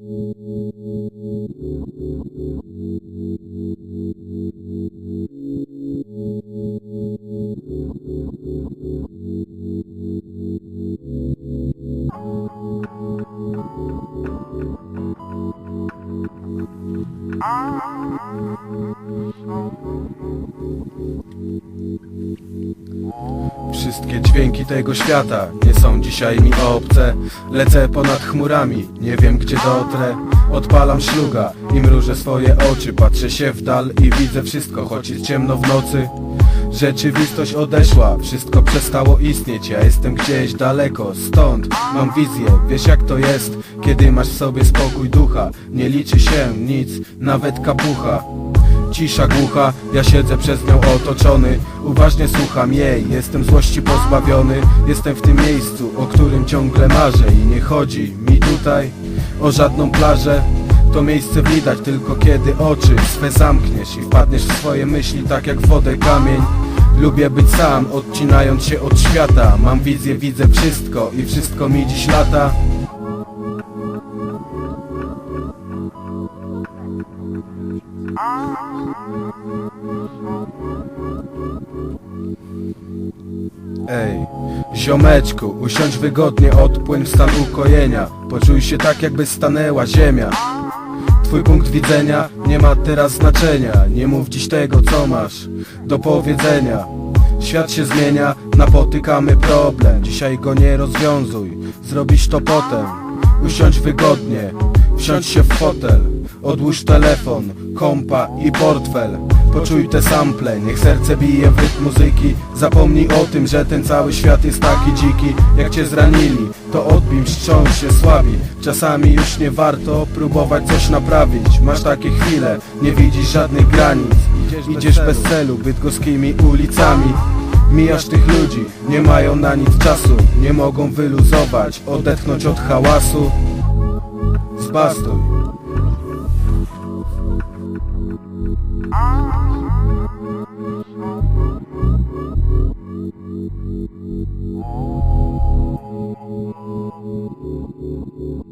I'm so Wszystkie dźwięki tego świata. Nie są dzisiaj mi obce. Lecę ponad chmurami, nie wiem gdzie dotrę. Odpalam szluga i mrużę swoje oczy. Patrzę się w dal i widzę wszystko, choć jest ciemno w nocy. Rzeczywistość odeszła, wszystko przestało istnieć. Ja jestem gdzieś daleko, stąd mam wizję. Wiesz jak to jest, kiedy masz w sobie spokój ducha. Nie liczy się nic, nawet kapucha Cisza głucha, ja siedzę przez nią otoczony. Uważnie słucham jej, jestem złości pozbawiony. Jestem w tym miejscu, o którym ciągle marzę I nie chodzi mi tutaj o żadną plażę. To miejsce widać tylko kiedy oczy swe zamkniesz I wpadniesz w swoje myśli tak jak w wodę kamień. Lubię być sam, odcinając się od świata. Mam wizję, widzę wszystko i wszystko mi dziś lata Ej, ziomeczku, usiądź wygodnie, odpłyń w stan ukojenia. Poczuj się tak jakby stanęła ziemia. Twój punkt widzenia nie ma teraz znaczenia. Nie mów dziś tego co masz do powiedzenia. Świat się zmienia, napotykamy problem. Dzisiaj go nie rozwiązuj, zrobisz to potem. Usiądź wygodnie, wsiądź się w fotel. Odłóż telefon, kompa i portfel Poczuj te sample, niech serce bije w rytm muzyki. Zapomnij o tym, że ten cały świat jest taki dziki Jak cię zranili, to odbij mszczą się słabi. Czasami już nie warto próbować coś naprawić. Masz takie chwile, nie widzisz żadnych granic. Idziesz bez celu bydgoskimi ulicami. Mijasz tych ludzi, nie mają na nic czasu. Nie mogą wyluzować, odetchnąć od hałasu. Zbastuj やったやった。